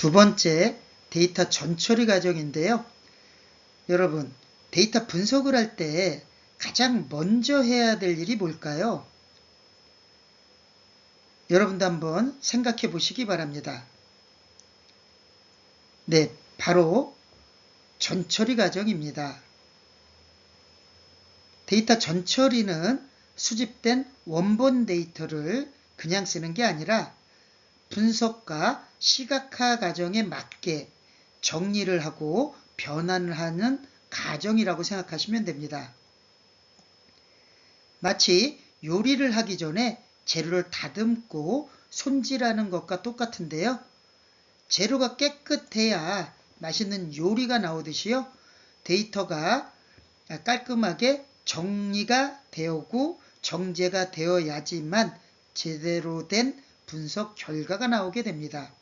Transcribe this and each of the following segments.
두 번째 데이터 전처리 과정인데요. 여러분, 데이터 분석을 할 때 가장 먼저 해야 될 일이 뭘까요? 여러분도 한번 생각해 보시기 바랍니다. 네, 바로 전처리 과정입니다. 데이터 전처리는 수집된 원본 데이터를 그냥 쓰는 게 아니라 분석과 시각화 과정에 맞게 정리를 하고 변환을 하는 과정이라고 생각하시면 됩니다. 마치 요리를 하기 전에 재료를 다듬고 손질하는 것과 똑같은데요. 재료가 깨끗해야 맛있는 요리가 나오듯이요. 데이터가 깔끔하게 정리가 되고 정제가 되어야지만 제대로 된 분석 결과가 나오게 됩니다.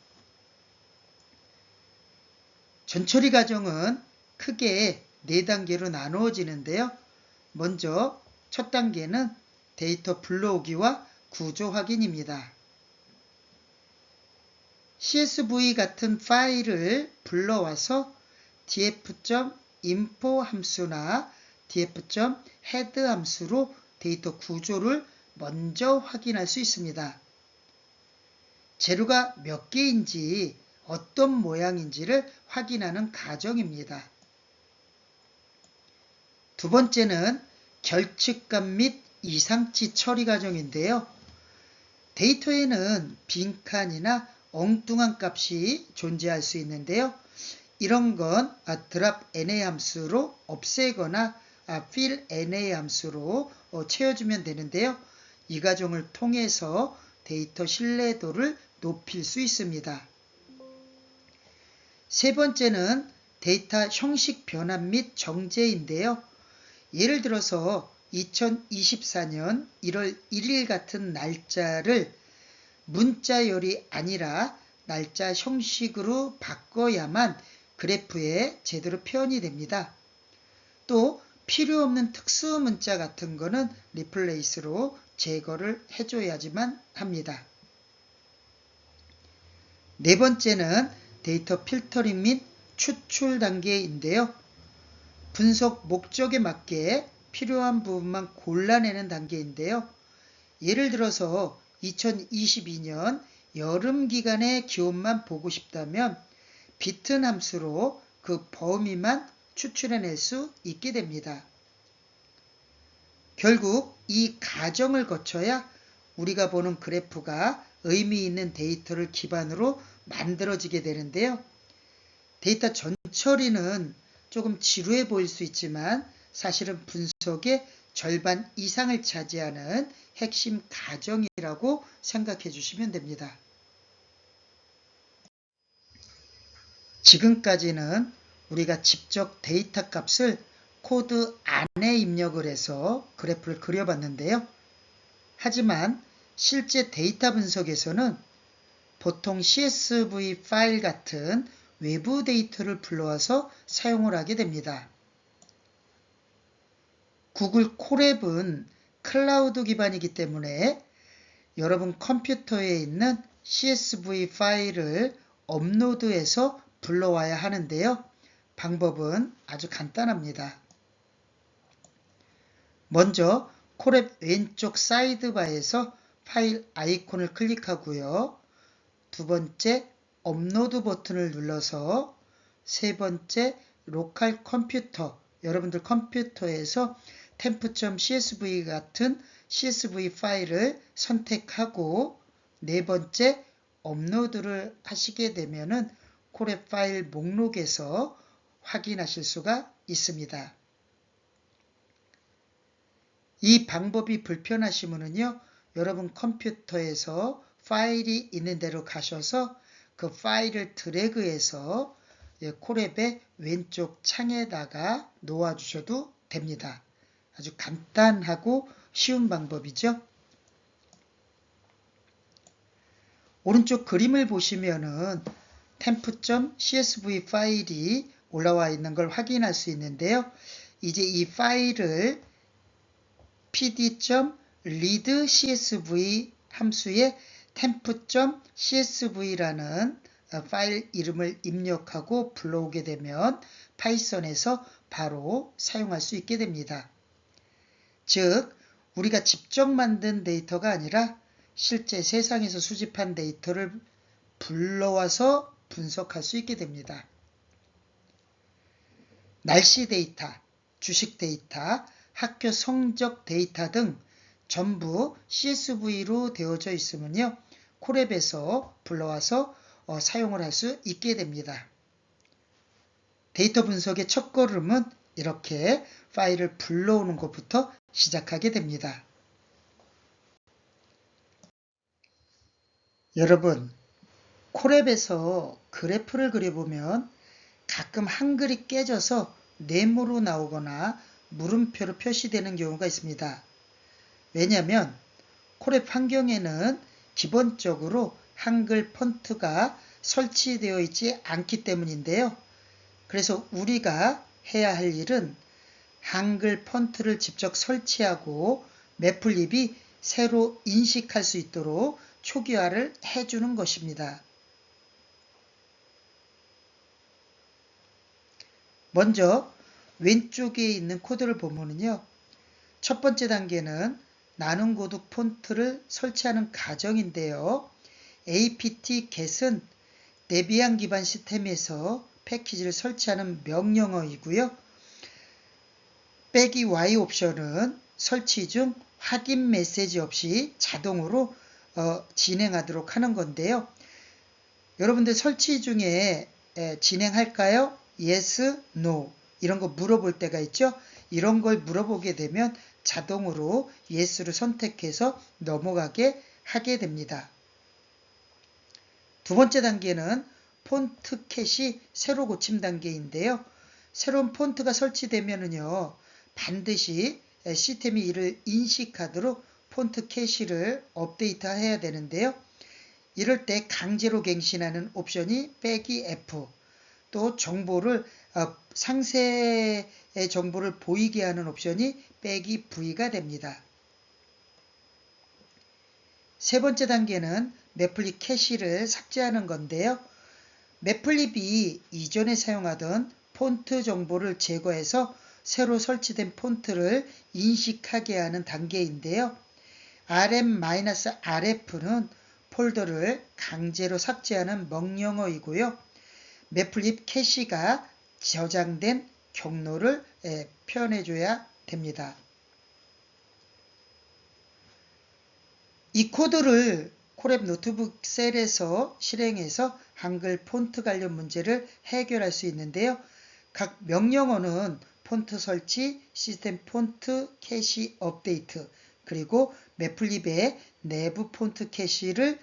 전처리 과정은 크게 네 단계로 나누어지는데요. 먼저 첫 단계는 데이터 불러오기와 구조 확인입니다. CSV 같은 파일을 불러와서 df.info 함수나 df.head 함수로 데이터 구조를 먼저 확인할 수 있습니다. 재료가 몇 개인지 어떤 모양인지를 확인하는 과정입니다. 두 번째는 결측감 및 이상치 처리 과정인데요. 데이터에는 빈칸이나 엉뚱한 값이 존재할 수 있는데요. 이런 건 드랍 NA 함수로 없애거나 fill NA 함수로 어, 채워주면 되는데요. 이 과정을 통해서 데이터 신뢰도를 높일 수 있습니다. 세 번째는 데이터 형식 변환 및 정제인데요. 예를 들어서 2024년 1월 1일 같은 날짜를 문자열이 아니라 날짜 형식으로 바꿔야만 그래프에 제대로 표현이 됩니다. 또 필요 없는 특수 문자 같은 거는 리플레이스로 제거를 해줘야지만 합니다. 네 번째는 데이터 필터링 및 추출 단계인데요. 분석 목적에 맞게 필요한 부분만 골라내는 단계인데요. 예를 들어서 2022년 여름 기간의 기온만 보고 싶다면 비튼 함수로 그 범위만 추출해낼 수 있게 됩니다. 결국 이 과정을 거쳐야 우리가 보는 그래프가 의미 있는 데이터를 기반으로 만들어지게 되는데요. 데이터 전처리는 조금 지루해 보일 수 있지만 사실은 분석의 절반 이상을 차지하는 핵심 과정이라고 생각해 주시면 됩니다. 지금까지는 우리가 직접 데이터 값을 코드 안에 입력을 해서 그래프를 그려봤는데요. 하지만 실제 데이터 분석에서는 보통 CSV 파일 같은 외부 데이터를 불러와서 사용을 하게 됩니다. 구글 콜앱은 클라우드 기반이기 때문에 여러분 컴퓨터에 있는 CSV 파일을 업로드해서 불러와야 하는데요. 방법은 아주 간단합니다. 먼저 콜앱 왼쪽 사이드바에서 파일 아이콘을 클릭하고요. 두 번째 업로드 버튼을 눌러서 세 번째 로컬 컴퓨터 여러분들 컴퓨터에서 temp.csv 같은 CSV 파일을 선택하고 네 번째 업로드를 하시게 되면은 콜앱 파일 목록에서 확인하실 수가 있습니다. 이 방법이 불편하시면은요, 여러분 컴퓨터에서 파일이 있는 대로 가셔서 그 파일을 드래그해서 예, 콜앱의 왼쪽 창에다가 놓아주셔도 됩니다. 아주 간단하고 쉬운 방법이죠. 오른쪽 그림을 보시면은 temp.csv 파일이 올라와 있는 걸 확인할 수 있는데요. 이제 이 파일을 pd.readcsv 함수에 temp.csv라는 어, 파일 이름을 입력하고 불러오게 되면 파이썬에서 바로 사용할 수 있게 됩니다. 즉, 우리가 직접 만든 데이터가 아니라 실제 세상에서 수집한 데이터를 불러와서 분석할 수 있게 됩니다. 날씨 데이터, 주식 데이터, 학교 성적 데이터 등 전부 CSV로 되어져 있으면요. 콜앱에서 불러와서 어, 사용을 할 수 있게 됩니다. 데이터 분석의 첫 걸음은 이렇게 파일을 불러오는 것부터 시작하게 됩니다. 여러분, 콜앱에서 그래프를 그려보면 가끔 한글이 깨져서 네모로 나오거나 물음표로 표시되는 경우가 있습니다. 왜냐하면 콜앱 환경에는 기본적으로 한글 폰트가 설치되어 있지 않기 때문인데요. 그래서 우리가 해야 할 일은 한글 폰트를 직접 설치하고 매플립이 새로 인식할 수 있도록 초기화를 해주는 것입니다. 먼저 왼쪽에 있는 코드를 보면요. 첫 번째 단계는 나눔 고독 폰트를 설치하는 과정인데요. apt get은 데비안 기반 시스템에서 패키지를 설치하는 명령어이고요. 빼기 y 옵션은 설치 중 확인 메시지 없이 자동으로 어, 진행하도록 하는 건데요. 여러분들 설치 중에 에, 진행할까요? yes, no 이런 거 물어볼 때가 있죠. 이런 걸 물어보게 되면 자동으로 yes를 선택해서 넘어가게 하게 됩니다. 두 번째 단계는 폰트 캣이 새로 고침 단계인데요. 새로운 폰트가 설치되면은요, 반드시 시스템이 이를 인식하도록 폰트 캐시를 업데이트 해야 되는데요. 이럴 때 강제로 갱신하는 옵션이 빼기 F, 또 정보를 어, 상세의 정보를 보이게 하는 옵션이 빼기 V가 됩니다. 세 번째 단계는 매플립 캐시를 삭제하는 건데요. 매플립이 이전에 사용하던 폰트 정보를 제거해서 새로 설치된 폰트를 인식하게 하는 단계인데요. rm-rf는 폴더를 강제로 삭제하는 명령어이고요. 매플립 캐시가 저장된 경로를 표현해줘야 됩니다. 이 코드를 콜앱 노트북 셀에서 실행해서 한글 폰트 관련 문제를 해결할 수 있는데요. 각 명령어는 폰트 설치, 시스템 폰트 캐시 업데이트, 그리고 매플립의 내부 폰트 캐시를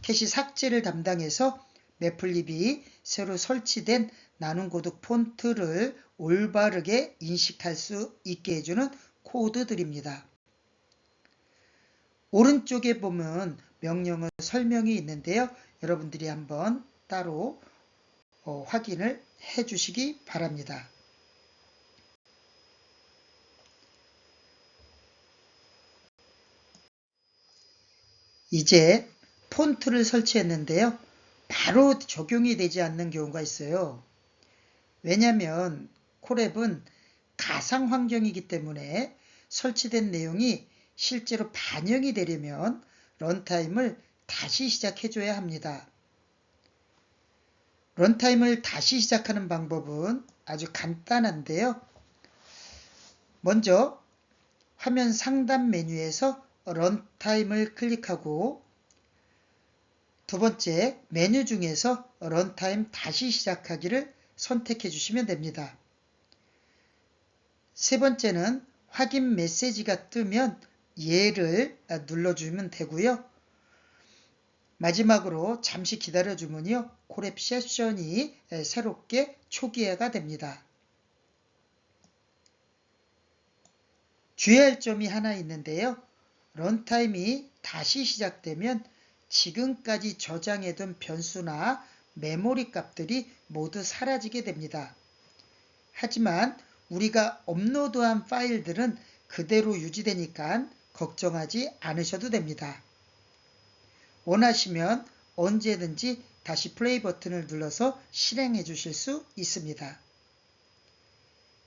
캐시 삭제를 담당해서 매플립이 새로 설치된 나눔 고독 폰트를 올바르게 인식할 수 있게 해주는 코드들입니다. 오른쪽에 보면 명령어 설명이 있는데요. 여러분들이 한번 따로 어, 확인을 해 주시기 바랍니다. 이제 폰트를 설치했는데요. 바로 적용이 되지 않는 경우가 있어요. 왜냐하면 콜앱은 가상 환경이기 때문에 설치된 내용이 실제로 반영이 되려면 런타임을 다시 시작해줘야 합니다. 런타임을 다시 시작하는 방법은 아주 간단한데요. 먼저 화면 상단 메뉴에서 런타임을 클릭하고 두 번째 메뉴 중에서 런타임 다시 시작하기를 선택해 주시면 됩니다. 세 번째는 확인 메시지가 뜨면 얘를 눌러주면 되고요. 마지막으로 잠시 기다려주면요. 콜앱 세션이 새롭게 초기화가 됩니다. 주의할 점이 하나 있는데요. 런타임이 다시 시작되면 지금까지 저장해둔 변수나 메모리 값들이 모두 사라지게 됩니다. 하지만 우리가 업로드한 파일들은 그대로 유지되니까 걱정하지 않으셔도 됩니다. 원하시면 언제든지 다시 플레이 버튼을 눌러서 실행해 주실 수 있습니다.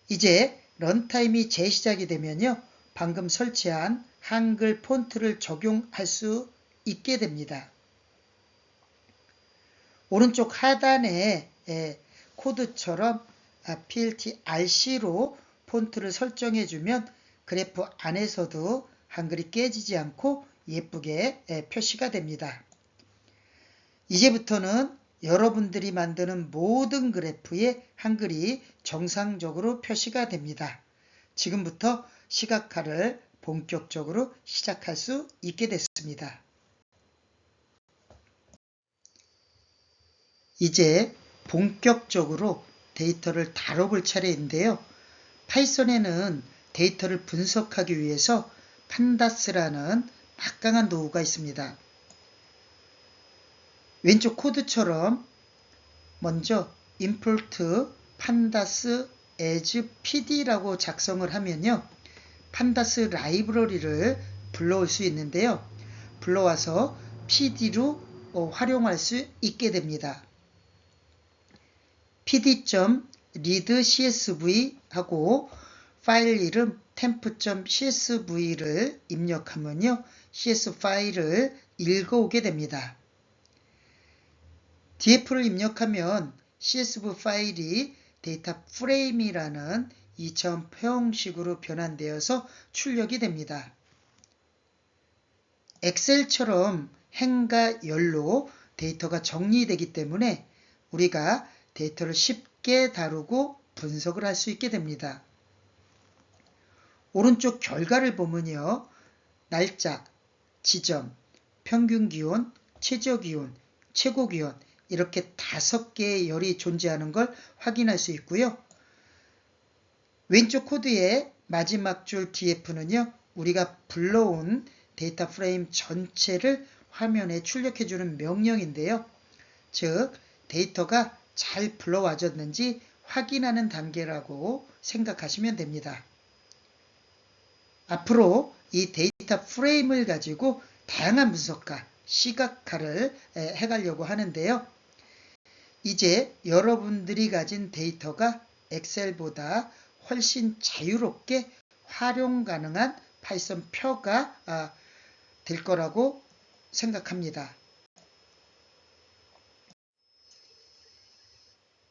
이제 런타임이 재시작이 되면요. 방금 설치한 한글 폰트를 적용할 수 있게 됩니다. 오른쪽 하단에 에, 코드처럼 아, PLT RC로 폰트를 설정해 주면 그래프 안에서도 한글이 깨지지 않고 예쁘게 에, 표시가 됩니다. 이제부터는 여러분들이 만드는 모든 그래프에 한글이 정상적으로 표시가 됩니다. 지금부터 시각화를 본격적으로 시작할 수 있게 됐습니다. 이제 본격적으로 데이터를 다뤄볼 차례인데요. 파이썬에는 데이터를 분석하기 위해서 판다스라는 막강한 도구가 있습니다. 왼쪽 코드처럼 먼저 import pandas as pd라고 작성을 하면요. 판다스 라이브러리를 불러올 수 있는데요. 불러와서 pd로 어, 활용할 수 있게 됩니다. pd.readcsv 하고 파일 이름 temp.csv를 입력하면요. cs 파일을 읽어오게 됩니다. df를 입력하면 csv 파일이 데이터 프레임이라는 2차원 표 형식으로 변환되어서 출력이 됩니다. 엑셀처럼 행과 열로 데이터가 정리되기 때문에 우리가 데이터를 쉽게 다루고 분석을 할 수 있게 됩니다. 오른쪽 결과를 보면요. 날짜, 지점, 평균 기온, 최저 기온, 최고 기온 이렇게 다섯 개의 열이 존재하는 걸 확인할 수 있고요. 왼쪽 코드의 마지막 줄 df는요. 우리가 불러온 데이터 프레임 전체를 화면에 출력해주는 명령인데요. 즉 데이터가 잘 불러와졌는지 확인하는 단계라고 생각하시면 됩니다. 앞으로 이 데이터 프레임을 가지고 다양한 분석과 시각화를 해가려고 하는데요. 이제 여러분들이 가진 데이터가 엑셀보다 훨씬 자유롭게 활용 가능한 파이썬 표가 아, 될 거라고 생각합니다.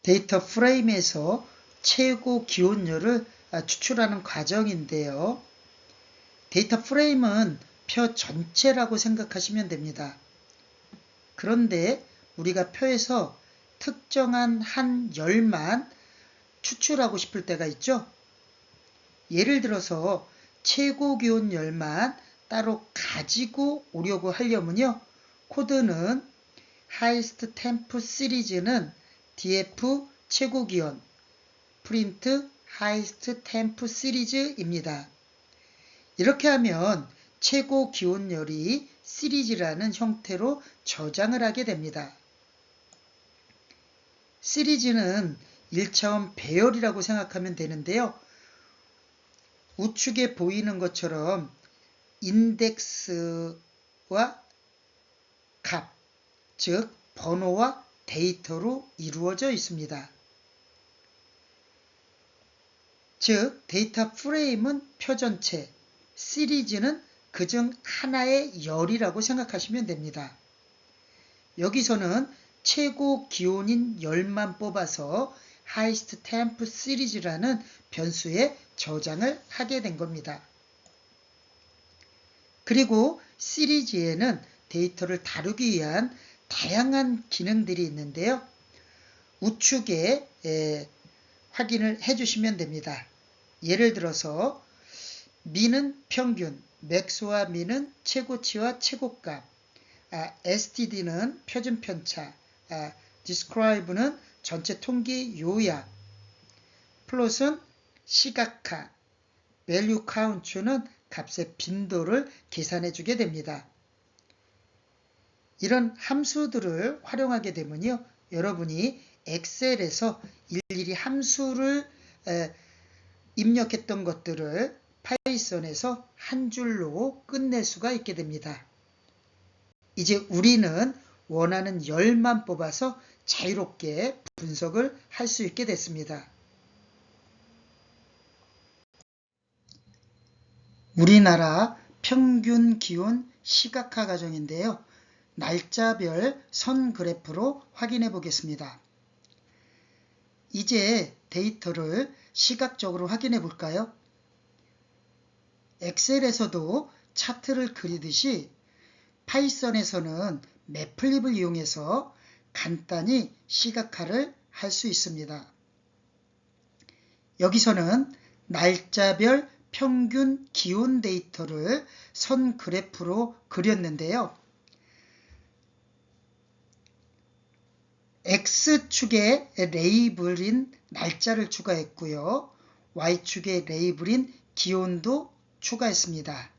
데이터 프레임에서 최고 기온율을 아, 추출하는 과정인데요. 데이터 프레임은 표 전체라고 생각하시면 됩니다. 그런데 우리가 표에서 특정한 한 열만 추출하고 싶을 때가 있죠. 예를 들어서 최고 기온 열만 따로 가지고 오려고 하려면요. 코드는 highest temp 시리즈는 df 최고 기온 print highest temp 시리즈입니다. 이렇게 하면 최고 기온열이 시리즈라는 형태로 저장을 하게 됩니다. 시리즈는 1차원 배열이라고 생각하면 되는데요. 우측에 보이는 것처럼 인덱스와 값, 즉 번호와 데이터로 이루어져 있습니다. 즉 데이터 프레임은 표 전체, 시리즈는 그중 하나의 열이라고 생각하시면 됩니다. 여기서는 최고 기온인 열만 뽑아서 highest temp 시리즈라는 변수에 저장을 하게 된 겁니다. 그리고 시리즈에는 데이터를 다루기 위한 다양한 기능들이 있는데요. 우측에 에, 확인을 해주시면 됩니다. 예를 들어서 미는 평균, 맥스와 미는 최고치와 최고값, 아, std는 표준 편차, 아, describe는 전체 통계 요약, 플롯은 시각화, value count는 값의 빈도를 계산해 주게 됩니다. 이런 함수들을 활용하게 되면요. 여러분이 엑셀에서 일일이 함수를 입력했던 것들을 파이썬에서 한 줄로 끝낼 수가 있게 됩니다. 이제 우리는 원하는 열만 뽑아서 자유롭게 분석을 할 수 있게 됐습니다. 우리나라 평균 기온 시각화 과정인데요. 날짜별 선 그래프로 확인해 보겠습니다. 이제 데이터를 시각적으로 확인해 볼까요? 엑셀에서도 차트를 그리듯이 파이썬에서는 매플립을 이용해서 간단히 시각화를 할 수 있습니다. 여기서는 날짜별 평균 기온 데이터를 선 그래프로 그렸는데요. X축에 레이블인 날짜를 추가했고요. Y축에 레이블인 기온도 추가했습니다.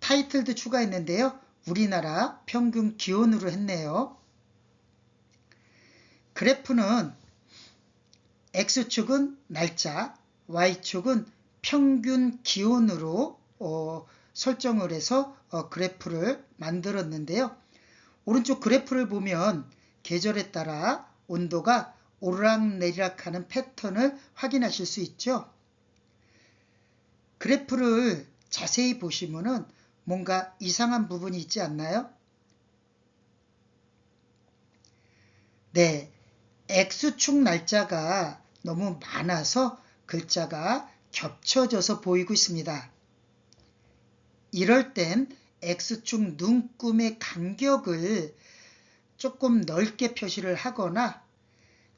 타이틀도 추가했는데요. 우리나라 평균 기온으로 했네요. 그래프는 X축은 날짜, Y축은 평균 기온으로 어, 설정을 해서 어, 그래프를 만들었는데요. 오른쪽 그래프를 보면 계절에 따라 온도가 오르락내리락 하는 패턴을 확인하실 수 있죠. 그래프를 자세히 보시면은 뭔가 이상한 부분이 있지 않나요? 네, X축 날짜가 너무 많아서 글자가 겹쳐져서 보이고 있습니다. 이럴 땐 X축 눈금의 간격을 조금 넓게 표시를 하거나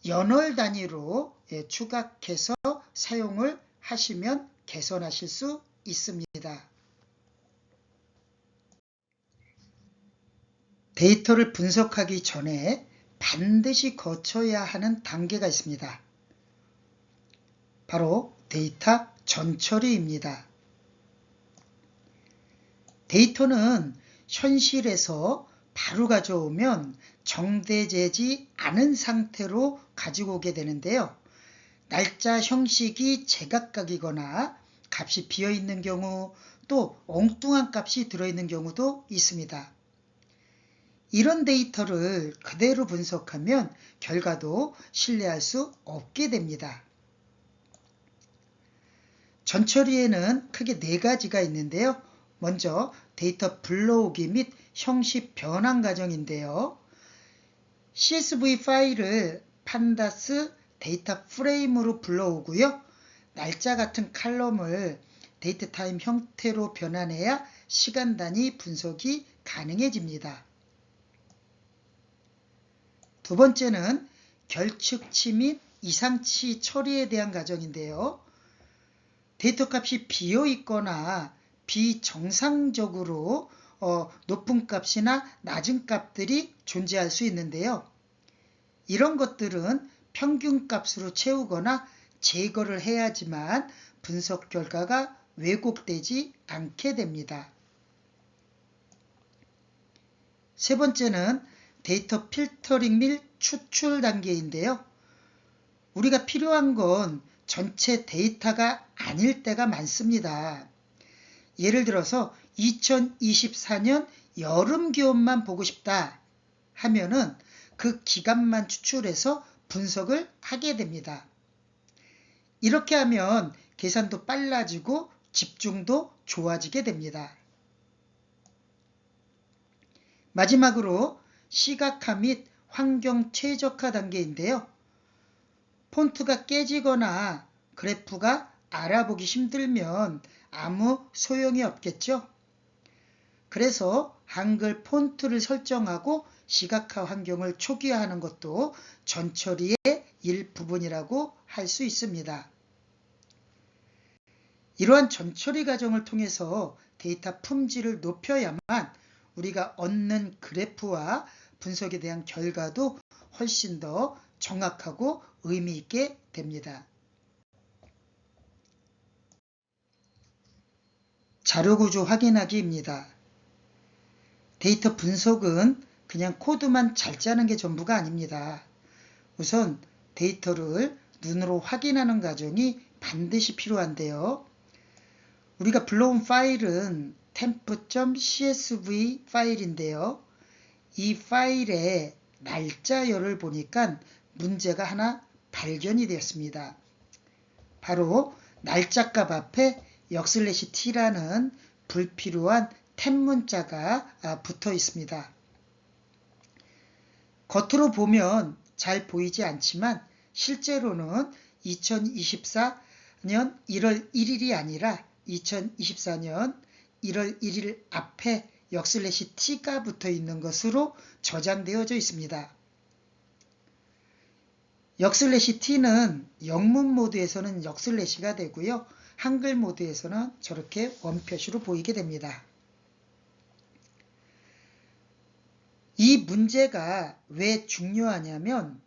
연월 단위로 예, 추각해서 사용을 하시면 개선하실 수 있습니다. 데이터를 분석하기 전에 반드시 거쳐야 하는 단계가 있습니다. 바로 데이터 전처리입니다. 데이터는 현실에서 바로 가져오면 정대되지 않은 상태로 가지고 오게 되는데요. 날짜 형식이 제각각이거나 값이 비어 있는 경우 또 엉뚱한 값이 들어있는 경우도 있습니다. 이런 데이터를 그대로 분석하면 결과도 신뢰할 수 없게 됩니다. 전처리에는 크게 네 가지가 있는데요. 먼저 데이터 불러오기 및 형식 변환 과정인데요. CSV 파일을 판다스 데이터 프레임으로 불러오고요. 날짜 같은 칼럼을 데이트 타임 형태로 변환해야 시간 단위 분석이 가능해집니다. 두 번째는 결측치 및 이상치 처리에 대한 과정인데요. 데이터 값이 비어 있거나 비정상적으로 어, 높은 값이나 낮은 값들이 존재할 수 있는데요. 이런 것들은 평균 값으로 채우거나 제거를 해야지만 분석 결과가 왜곡되지 않게 됩니다. 세 번째는 데이터 필터링 및 추출 단계인데요. 우리가 필요한 건 전체 데이터가 아닐 때가 많습니다. 예를 들어서 2024년 여름 기온만 보고 싶다 하면은 그 기간만 추출해서 분석을 하게 됩니다. 이렇게 하면 계산도 빨라지고 집중도 좋아지게 됩니다. 마지막으로 시각화 및 환경 최적화 단계인데요. 폰트가 깨지거나 그래프가 알아보기 힘들면 아무 소용이 없겠죠. 그래서 한글 폰트를 설정하고 시각화 환경을 초기화하는 것도 전처리의 일부분이라고 할 수 있습니다. 이러한 전처리 과정을 통해서 데이터 품질을 높여야만 우리가 얻는 그래프와 분석에 대한 결과도 훨씬 더 정확하고 의미 있게 됩니다. 자료구조 확인하기입니다. 데이터 분석은 그냥 코드만 잘 짜는 게 전부가 아닙니다. 우선 데이터를 눈으로 확인하는 과정이 반드시 필요한데요. 우리가 불러온 파일은 temp.csv 파일인데요. 이 파일의 날짜열을 보니까 문제가 하나 발견이 되었습니다. 바로 날짜값 앞에 역슬래시 t라는 불필요한 탭 문자가 아, 붙어 있습니다. 겉으로 보면 잘 보이지 않지만 실제로는 2024년 1월 1일이 아니라 2024년 1월 1일 앞에 역슬래시 t가 붙어 있는 것으로 저장되어져 있습니다. 역슬래시 t는 영문 모드에서는 역슬래시가 되고요. 한글 모드에서는 저렇게 원표시로 보이게 됩니다. 이 문제가 왜 중요하냐면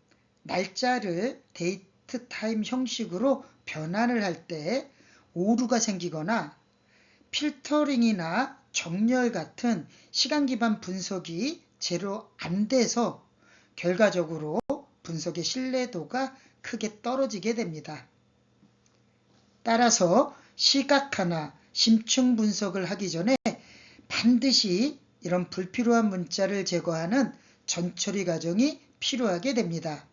날짜를 데이트 타임 형식으로 변환을 할 때 오류가 생기거나 필터링이나 정렬 같은 시간 기반 분석이 제로 안 돼서 결과적으로 분석의 신뢰도가 크게 떨어지게 됩니다. 따라서 시각화나 심층 분석을 하기 전에 반드시 이런 불필요한 문자를 제거하는 전처리 과정이 필요하게 됩니다.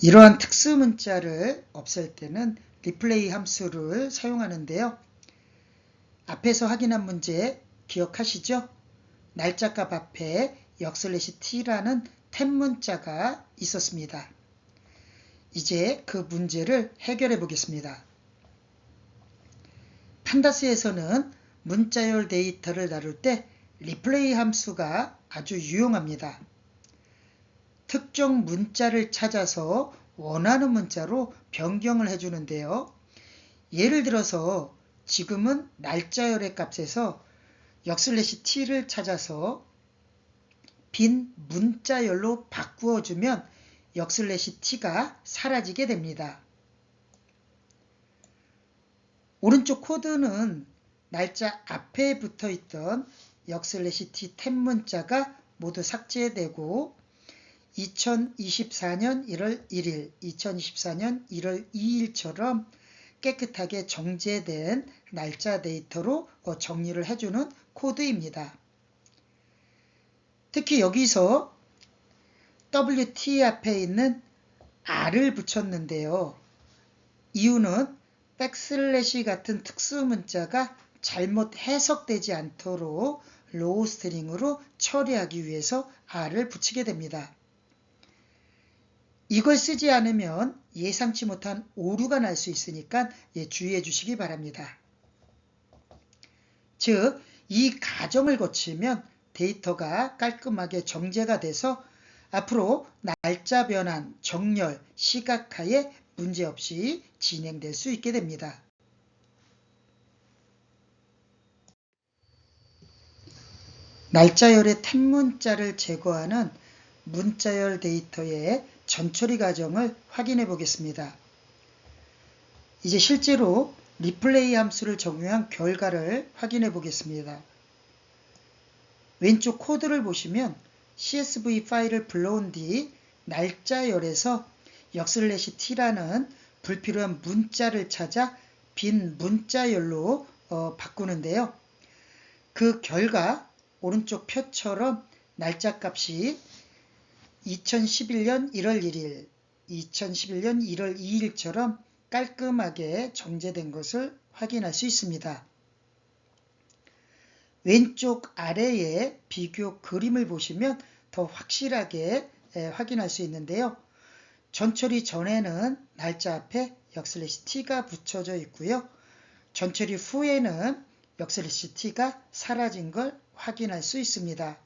이러한 특수 문자를 없앨 때는 리플레이 함수를 사용하는데요. 앞에서 확인한 문제 기억하시죠? 날짜값 앞에 역슬래시 t라는 탭 문자가 있었습니다. 이제 그 문제를 해결해 보겠습니다. 판다스에서는 문자열 데이터를 다룰 때 리플레이 함수가 아주 유용합니다. 특정 문자를 찾아서 원하는 문자로 변경을 해주는데요. 예를 들어서 지금은 날짜열의 값에서 역슬래시 t를 찾아서 빈 문자열로 바꾸어주면 역슬래시 t가 사라지게 됩니다. 오른쪽 코드는 날짜 앞에 붙어 있던 역슬래시 t 탭 문자가 모두 삭제되고 2024년 1월 1일, 2024년 1월 2일처럼 깨끗하게 정제된 날짜 데이터로 어, 정리를 해주는 코드입니다. 특히 여기서 WT 앞에 있는 R을 붙였는데요. 이유는 백슬래시 같은 특수 문자가 잘못 해석되지 않도록 로우 스트링으로 처리하기 위해서 R을 붙이게 됩니다. 이걸 쓰지 않으면 예상치 못한 오류가 날 수 있으니까 예, 주의해 주시기 바랍니다. 즉, 이 과정을 거치면 데이터가 깔끔하게 정제가 돼서 앞으로 날짜 변환, 정렬, 시각화에 문제없이 진행될 수 있게 됩니다. 날짜열의 탭 문자를 제거하는 문자열 데이터의 전처리 과정을 확인해 보겠습니다. 이제 실제로 리플레이 함수를 적용한 결과를 확인해 보겠습니다. 왼쪽 코드를 보시면 CSV 파일을 불러온 뒤 날짜열에서 역슬래시 t라는 불필요한 문자를 찾아 빈 문자열로 어, 바꾸는데요. 그 결과 오른쪽 표처럼 날짜 값이 2011년 1월 1일, 2011년 1월 2일처럼 깔끔하게 정제된 것을 확인할 수 있습니다. 왼쪽 아래에 비교 그림을 보시면 더 확실하게 확인할 수 있는데요. 전처리 전에는 날짜 앞에 역슬래시 t가 붙여져 있고요. 전처리 후에는 역슬래시 t가 사라진 걸 확인할 수 있습니다.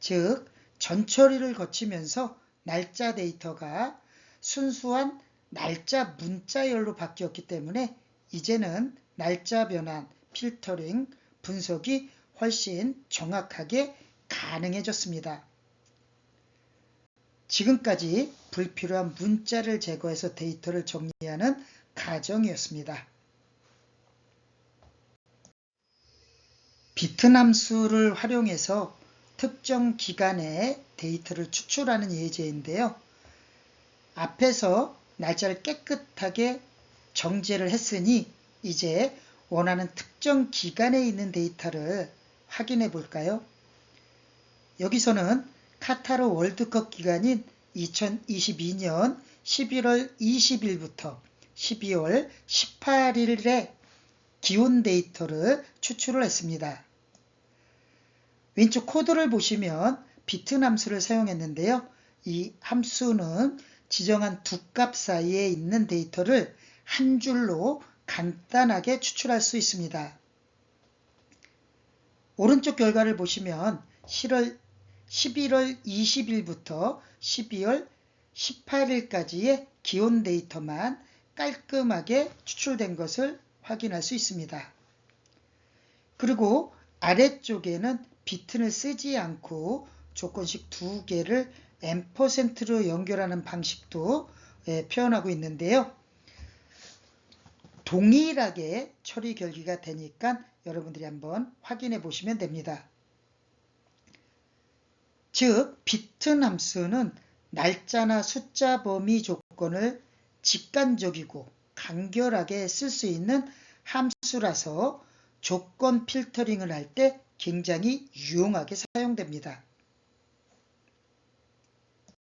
즉, 전처리를 거치면서 날짜 데이터가 순수한 날짜 문자열로 바뀌었기 때문에 이제는 날짜 변환, 필터링, 분석이 훨씬 정확하게 가능해졌습니다. 지금까지 불필요한 문자를 제거해서 데이터를 정리하는 가정이었습니다. 비트남수를 활용해서 특정 기간에 데이터를 추출하는 예제인데요. 앞에서 날짜를 깨끗하게 정제를 했으니 이제 원하는 특정 기간에 있는 데이터를 확인해 볼까요? 여기서는 카타르 월드컵 기간인 2022년 11월 20일부터 12월 18일의 기온 데이터를 추출을 했습니다. 왼쪽 코드를 보시면 비트 함수를 사용했는데요. 이 함수는 지정한 두 값 사이에 있는 데이터를 한 줄로 간단하게 추출할 수 있습니다. 오른쪽 결과를 보시면 11월 20일부터 12월 18일까지의 기온 데이터만 깔끔하게 추출된 것을 확인할 수 있습니다. 그리고 아래쪽에는 비튼을 쓰지 않고 조건식 두 개를 앰퍼센트로 연결하는 방식도 예, 표현하고 있는데요. 동일하게 처리 결기가 되니까 여러분들이 한번 확인해 보시면 됩니다. 즉, 비튼 함수는 날짜나 숫자 범위 조건을 직관적이고 간결하게 쓸 수 있는 함수라서 조건 필터링을 할 때 굉장히 유용하게 사용됩니다.